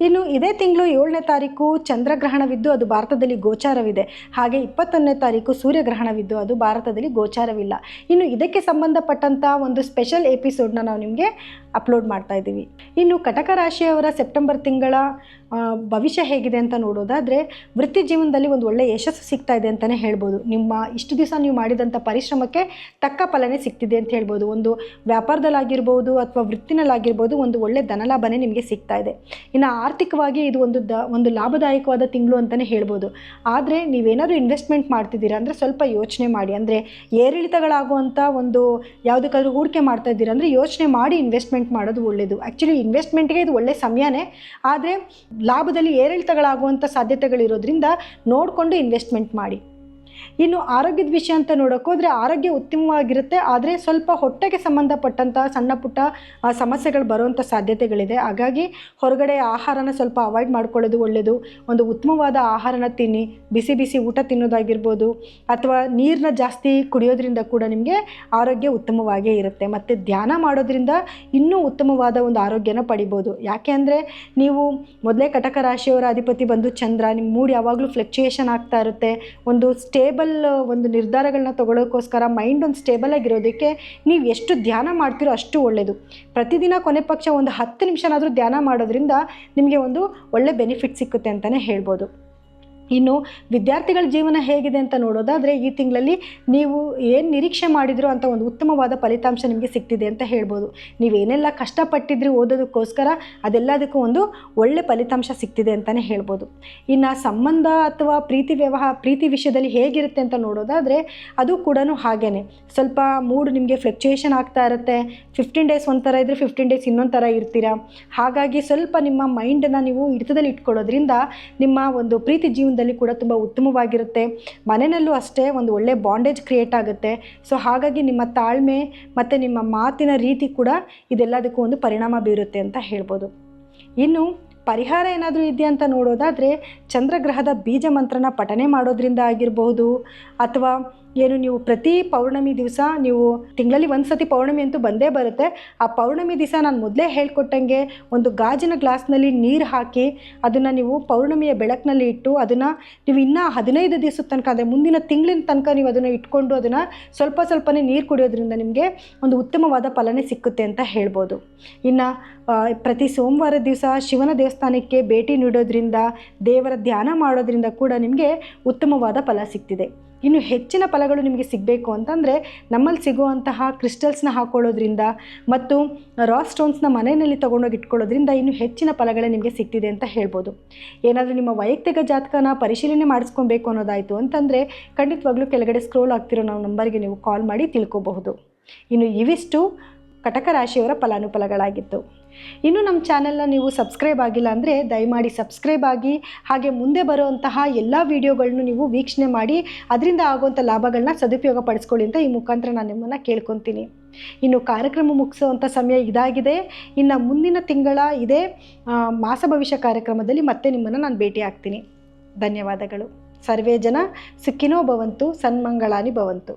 ಇನ್ನು ಇದೇ ತಿಂಗಳು ಏಳನೇ ತಾರೀಕು ಚಂದ್ರಗ್ರಹಣವಿದ್ದು ಅದು ಭಾರತದಲ್ಲಿ ಗೋಚಾರವಿದೆ. ಹಾಗೆ ಇಪ್ಪತ್ತೊಂದನೇ ತಾರೀಕು ಸೂರ್ಯಗ್ರಹಣವಿದ್ದು ಅದು ಭಾರತದಲ್ಲಿ ಗೋಚಾರವಿಲ್ಲ. ಇನ್ನು ಇದಕ್ಕೆ ಸಂಬಂಧಪಟ್ಟಂಥ ಒಂದು ಸ್ಪೆಷಲ್ ಎಪಿಸೋಡ್ನ ನಾವು ನಿಮಗೆ ಅಪ್ಲೋಡ್ ಮಾಡ್ತಾ ಇದ್ದೀವಿ. ಇನ್ನು ಕಟಕ ರಾಶಿಯವರ ಸೆಪ್ಟೆಂಬರ್ ತಿಂಗಳ ಭವಿಷ್ಯ ಹೇಗಿದೆ ಅಂತ ನೋಡೋದಾದರೆ ವೃತ್ತಿ ಜೀವನದಲ್ಲಿ ಒಂದು ಒಳ್ಳೆಯ ಯಶಸ್ಸು ಸಿಗ್ತಾ ಇದೆ ಅಂತಲೇ ಹೇಳ್ಬೋದು. ನಿಮ್ಮ ಇಷ್ಟು ದಿವಸ ನೀವು ಮಾಡಿದಂಥ ಪರಿಶ್ರಮಕ್ಕೆ ತಕ್ಕ ಫಲನೇ ಸಿಗ್ತಿದೆ ಅಂತ ಹೇಳ್ಬೋದು. ಒಂದು ವ್ಯಾಪಾರದಲ್ಲಾಗಿರ್ಬೋದು ಅಥವಾ ವೃತ್ತಿನಲ್ಲಾಗಿರ್ಬೋದು ಒಂದು ಒಳ್ಳೆ ಧನಲಾಭನೇ ನಿಮಗೆ ಸಿಗ್ತಾ ಇದೆ. ಇನ್ನು ಆರ್ಥಿಕವಾಗಿ ಇದು ಒಂದು ದ, ಒಂದು ಲಾಭದಾಯಕವಾದ ತಿಂಗಳು ಅಂತಲೇ ಹೇಳ್ಬೋದು. ಆದರೆ ನೀವೇನಾದರೂ ಇನ್ವೆಸ್ಟ್ಮೆಂಟ್ ಮಾಡ್ತಿದ್ದೀರಾ? ಅಂದರೆ ಸ್ವಲ್ಪ ಯೋಚನೆ ಮಾಡಿ. ಅಂದರೆ ಏರಿಳಿತಗಳಾಗುವಂಥ ಒಂದು ಯಾವುದಕ್ಕಾದ್ರೂ ಹೂಡಿಕೆ ಮಾಡ್ತಾ ಇದ್ದೀರಾ? ಅಂದರೆ ಯೋಚನೆ ಮಾಡಿ ಇನ್ವೆಸ್ಟ್ಮೆಂಟ್ ಮಾಡೋದು ಒಳ್ಳೆಯದು ಆ್ಯಕ್ಚುಲಿ ಇನ್ವೆಸ್ಟ್ಮೆಂಟ್ಗೆ ಇದು ಒಳ್ಳೆಯ ಸಮಯನೇ. ಆದರೆ ಲಾಭದಲ್ಲಿ ಏರಿಳಿತಗಳಾಗುವಂಥ ಸಾಧ್ಯತೆಗಳಿರೋದ್ರಿಂದ ನೋಡಿಕೊಂಡು ಇನ್ವೆಸ್ಟ್ಮೆಂಟ್ ಮಾಡಿ. ಇನ್ನು ಆರೋಗ್ಯದ ವಿಷಯ ಅಂತ ನೋಡೋಕ್ಕೋದ್ರೆ ಆರೋಗ್ಯ ಉತ್ತಮವಾಗಿರುತ್ತೆ, ಆದರೆ ಸ್ವಲ್ಪ ಹೊಟ್ಟೆಗೆ ಸಂಬಂಧಪಟ್ಟಂಥ ಸಣ್ಣ ಪುಟ್ಟ ಸಮಸ್ಯೆಗಳು ಬರುವಂಥ ಸಾಧ್ಯತೆಗಳಿದೆ. ಹಾಗಾಗಿ ಹೊರಗಡೆ ಆಹಾರನ ಸ್ವಲ್ಪ ಅವಾಯ್ಡ್ ಮಾಡ್ಕೊಳ್ಳೋದು ಒಳ್ಳೆಯದು ಒಂದು ಉತ್ತಮವಾದ ಆಹಾರನ ತಿನ್ನಿ, ಬಿಸಿ ಬಿಸಿ ಊಟ ತಿನ್ನೋದಾಗಿರ್ಬೋದು, ಅಥವಾ ನೀರನ್ನ ಜಾಸ್ತಿ ಕುಡಿಯೋದ್ರಿಂದ ಕೂಡ ನಿಮಗೆ ಆರೋಗ್ಯ ಉತ್ತಮವಾಗೇ ಇರುತ್ತೆ. ಮತ್ತು ಧ್ಯಾನ ಮಾಡೋದ್ರಿಂದ ಇನ್ನೂ ಉತ್ತಮವಾದ ಒಂದು ಆರೋಗ್ಯನ ಪಡಿಬೋದು. ಯಾಕೆ ಅಂದರೆ ನೀವು ಮೊದಲೇ ಕಟಕ ರಾಶಿಯವರ ಅಧಿಪತಿ ಬಂದು ಚಂದ್ರ ನಿಮ್ಮ ಮೂಡ್ ಯಾವಾಗಲೂ ಫ್ಲಕ್ಚುಯೇಷನ್ ಆಗ್ತಾ ಇರುತ್ತೆ. ಒಂದು ಸ್ಟೇಬಲ್ ಒಂದು ನಿರ್ಧಾರಗಳನ್ನ ತೊಗೊಳೋಕ್ಕೋಸ್ಕರ ಮೈಂಡ್ ಒಂದು ಸ್ಟೇಬಲ್ ಆಗಿರೋದಕ್ಕೆ ನೀವು ಎಷ್ಟು ಧ್ಯಾನ ಮಾಡ್ತೀರೋ ಅಷ್ಟು ಒಳ್ಳೆಯದು ಪ್ರತಿದಿನ ಕೊನೆ ಪಕ್ಷ ಒಂದು ಹತ್ತು ನಿಮಿಷನಾದರೂ ಧ್ಯಾನ ಮಾಡೋದ್ರಿಂದ ನಿಮಗೆ ಒಂದು ಒಳ್ಳೆ ಬೆನಿಫಿಟ್ ಸಿಕ್ಕುತ್ತೆ ಅಂತಲೇ ಹೇಳ್ಬೋದು. ಇನ್ನು ವಿದ್ಯಾರ್ಥಿಗಳ ಜೀವನ ಹೇಗಿದೆ ಅಂತ ನೋಡೋದಾದರೆ ಈ ತಿಂಗಳಲ್ಲಿ ನೀವು ಏನು ನಿರೀಕ್ಷೆ ಮಾಡಿದ್ರು ಅಂತ ಒಂದು ಉತ್ತಮವಾದ ಫಲಿತಾಂಶ ನಿಮಗೆ ಸಿಗ್ತಿದೆ ಅಂತ ಹೇಳ್ಬೋದು. ನೀವೇನೆಲ್ಲ ಕಷ್ಟಪಟ್ಟಿದ್ರಿ ಓದೋದಕ್ಕೋಸ್ಕರ ಅದೆಲ್ಲದಕ್ಕೂ ಒಂದು ಒಳ್ಳೆ ಫಲಿತಾಂಶ ಸಿಗ್ತಿದೆ ಅಂತಲೇ ಹೇಳ್ಬೋದು. ಇನ್ನು ಸಂಬಂಧ ಅಥವಾ ಪ್ರೀತಿ ವ್ಯವಹಾರ ಪ್ರೀತಿ ವಿಷಯದಲ್ಲಿ ಹೇಗಿರುತ್ತೆ ಅಂತ ನೋಡೋದಾದರೆ ಅದು ಕೂಡ ಹಾಗೇ ಸ್ವಲ್ಪ ಮೂಡ್ ನಿಮಗೆ ಫ್ಲಕ್ಚುಯೇಷನ್ ಆಗ್ತಾ ಇರುತ್ತೆ, ಫಿಫ್ಟೀನ್ ಡೇಸ್ ಒಂಥರ ಇದ್ದರೆ ಫಿಫ್ಟೀನ್ ಡೇಸ್ ಇನ್ನೊಂದು ಥರ ಇರ್ತೀರಾ? ಹಾಗಾಗಿ ಸ್ವಲ್ಪ ನಿಮ್ಮ ಮೈಂಡನ್ನು ನೀವು ಹಿಡಿತದಲ್ಲಿ ಇಟ್ಕೊಳ್ಳೋದ್ರಿಂದ ನಿಮ್ಮ ಒಂದು ಪ್ರೀತಿ ಜೀವನದಲ್ಲಿ ಕೂಡ ತುಂಬ ಉತ್ತಮವಾಗಿರುತ್ತೆ. ಮನೆಯಲ್ಲೂ ಅಷ್ಟೇ ಒಂದು ಒಳ್ಳೆ ಬಾಂಡೇಜ್ ಕ್ರಿಯೇಟ್ ಆಗುತ್ತೆ. ಸೊ ಹಾಗಾಗಿ ನಿಮ್ಮ ತಾಳ್ಮೆ ಮತ್ತು ನಿಮ್ಮ ಮಾತಿನ ರೀತಿ ಕೂಡ ಇದೆಲ್ಲದಕ್ಕೂ ಒಂದು ಪರಿಣಾಮ ಬೀರುತ್ತೆ ಅಂತ ಹೇಳ್ಬೋದು. ಇನ್ನು ಪರಿಹಾರ ಏನಾದರೂ ಇದೆಯಾ ಅಂತ ನೋಡೋದಾದರೆ ಚಂದ್ರಗ್ರಹದ ಬೀಜ ಮಂತ್ರನ ಪಠನೆ ಮಾಡೋದ್ರಿಂದ ಆಗಿರಬಹುದು ಅಥವಾ ಏನು ನೀವು ಪ್ರತಿ ಪೌರ್ಣಮಿ ದಿವಸ ನೀವು ತಿಂಗಳಲ್ಲಿ ಒಂದು ಸತಿ ಪೌರ್ಣಮಿ ಅಂತೂ ಬಂದೇ ಬರುತ್ತೆ. ಆ ಪೌರ್ಣಮಿ ದಿವಸ ನಾನು ಮೊದಲೇ ಹೇಳ್ಕೊಟ್ಟಂಗೆ ಒಂದು ಗಾಜಿನ ಗ್ಲಾಸ್ನಲ್ಲಿ ನೀರು ಹಾಕಿ ಅದನ್ನು ನೀವು ಪೌರ್ಣಮಿಯ ಬೆಳಕಿನಲ್ಲಿ ಇಟ್ಟು ಅದನ್ನು ನೀವು ಇನ್ನೂ ಹದಿನೈದು ದಿವಸದ ತನಕ ಅಂದರೆ ಮುಂದಿನ ತಿಂಗಳಿನ ತನಕ ನೀವು ಅದನ್ನು ಇಟ್ಕೊಂಡು ಅದನ್ನು ಸ್ವಲ್ಪ ಸ್ವಲ್ಪನೇ ನೀರು ಕುಡಿಯೋದ್ರಿಂದ ನಿಮಗೆ ಒಂದು ಉತ್ತಮವಾದ ಫಲನೇ ಸಿಕ್ಕುತ್ತೆ ಅಂತ ಹೇಳ್ಬೋದು. ಇನ್ನು ಪ್ರತಿ ಸೋಮವಾರ ದಿವಸ ಶಿವನ ದೇವಸ್ಥಾನಕ್ಕೆ ಭೇಟಿ ನೀಡೋದ್ರಿಂದ ದೇವರ ಧ್ಯಾನ ಮಾಡೋದ್ರಿಂದ ಕೂಡ ನಿಮಗೆ ಉತ್ತಮವಾದ ಫಲ ಸಿಗ್ತಿದೆ ಇನ್ನು ಹೆಚ್ಚಿನ ಫಲಗಳು ನಿಮಗೆ ಸಿಗಬೇಕು ಅಂತಂದರೆ ನಮ್ಮಲ್ಲಿ ಸಿಗುವಂತಹ ಕ್ರಿಸ್ಟಲ್ಸ್ನ ಹಾಕೊಳ್ಳೋದ್ರಿಂದ ಮತ್ತು ರಾ ಸ್ಟೋನ್ಸ್ನ ಮನೆಯಲ್ಲಿ ತೊಗೊಂಡೋಗಿ ಇಟ್ಕೊಳ್ಳೋದ್ರಿಂದ ಇನ್ನು ಹೆಚ್ಚಿನ ಫಲಗಳೇ ನಿಮಗೆ ಸಿಗ್ತಿದೆ ಅಂತ ಹೇಳ್ಬೋದು. ಏನಾದರೂ ನಿಮ್ಮ ವೈಯಕ್ತಿಕ ಜಾತಕನ ಪರಿಶೀಲನೆ ಮಾಡಿಸ್ಕೊಬೇಕು ಅನ್ನೋದಾಯಿತು ಅಂತಂದರೆ ಖಂಡಿತವಾಗ್ಲೂ ಕೆಳಗಡೆ ಸ್ಕ್ರೋಲ್ ಆಗ್ತಿರೋ ನಾವು ನಂಬರ್ಗೆ ನೀವು ಕಾಲ್ ಮಾಡಿ ತಿಳ್ಕೊಬಹುದು. ಇನ್ನು ಇವಿಷ್ಟು ಕಟಕ ರಾಶಿಯವರ ಫಲಾನುಫಲಗಳಾಗಿತ್ತು. ಇನ್ನು ನಮ್ಮ ಚಾನೆಲ್ನ ನೀವು ಸಬ್ಸ್ಕ್ರೈಬ್ ಆಗಿಲ್ಲ ಅಂದರೆ ದಯಮಾಡಿ ಸಬ್ಸ್ಕ್ರೈಬ್ ಆಗಿ, ಹಾಗೆ ಮುಂದೆ ಬರುವಂತಹ ಎಲ್ಲ ವಿಡಿಯೋಗಳನ್ನು ನೀವು ವೀಕ್ಷಣೆ ಮಾಡಿ, ಅದರಿಂದ ಆಗುವಂಥ ಲಾಭಗಳನ್ನ ಸದುಪಯೋಗ ಪಡಿಸ್ಕೊಳ್ಳಿ ಅಂತ ಈ ಮುಖಾಂತರ ನಾನು ನಿಮ್ಮನ್ನು ಕೇಳ್ಕೊತೀನಿ. ಇನ್ನು ಕಾರ್ಯಕ್ರಮ ಮುಗಿಸುವಂಥ ಸಮಯ ಇದಾಗಿದೆ. ಇನ್ನು ಮುಂದಿನ ತಿಂಗಳ ಇದೇ ಮಾಸ ಭವಿಷ್ಯ ಕಾರ್ಯಕ್ರಮದಲ್ಲಿ ಮತ್ತೆ ನಿಮ್ಮನ್ನು ನಾನು ಭೇಟಿ ಆಗ್ತೀನಿ. ಧನ್ಯವಾದಗಳು. ಸರ್ವೇ ಜನ ಸುಖಿನೋ ಭವಂತು, ಸನ್ಮಂಗಳಾನಿ ಭವಂತು.